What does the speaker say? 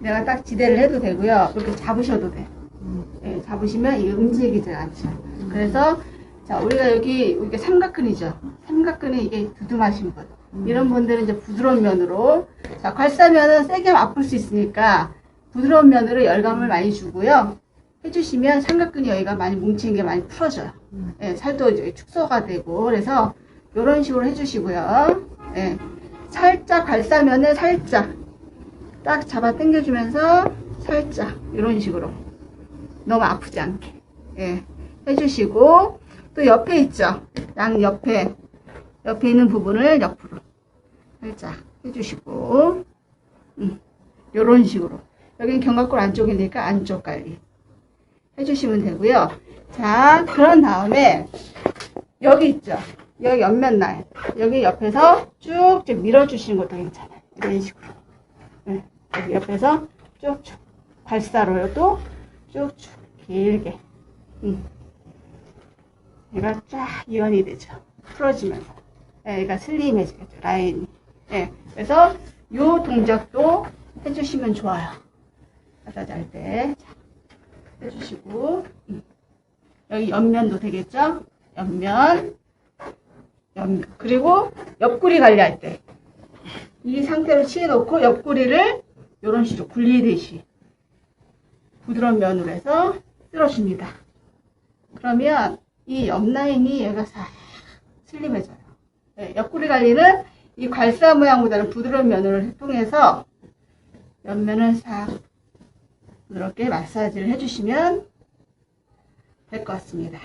내가 딱 지대를 해도 되고요. 이렇게 잡으셔도 돼. 예, 잡으시면 이게 움직이지 않죠. 그래서 자 우리가 여기 이게 삼각근이죠. 삼각근이 이게 두툼하신 분. 이런 분들은 이제 부드러운 면으로 자 괄사면은 세게 아플 수 있으니까 부드러운 면으로 열감을 많이 주고요. 해주시면 삼각근이 여기가 많이 뭉치는 게 많이 풀어져요. 예, 살도 이제 축소가 되고 그래서 이런 식으로 해주시고요. 예, 살짝 괄사면을 살짝 딱 잡아 당겨주면서 살짝 이런 식으로. 너무 아프지 않게. 예, 해주시고. 또 옆에 있죠? 양 옆에. 옆에 있는 부분을 옆으로. 살짝 해주시고. 음, 이런 식으로. 여기는 견갑골 안쪽이니까 안쪽 관리 해주시면 되고요. 자 그런 다음에 여기 있죠? 여기 옆면 라인 여기 옆에서 쭉쭉 밀어주시는 것도 괜찮아요. 이런 식으로 네, 여기 옆에서 쭉쭉 발사로도 쭉쭉 길게. 음. 얘가 쫙 이완이 되죠. 풀어지면서 예, 얘가 슬림해지겠죠 라인이. 예, 그래서 요 동작도 해주시면 좋아요. 마사지 할때. 해주시고 음. 여기 옆면도 되겠죠? 옆면. 그리고 옆구리 관리할 때 이 상태로 취해놓고 옆구리를 이런 식으로 굴리듯이 부드러운 면으로 해서 쓸어줍니다. 그러면 이 옆라인이 얘가 싹 슬림해져요. 네, 옆구리 관리는 이 괄사 모양보다는 부드러운 면을 통해서 옆면을 싹 부드럽게 마사지를 해주시면 될 것 같습니다.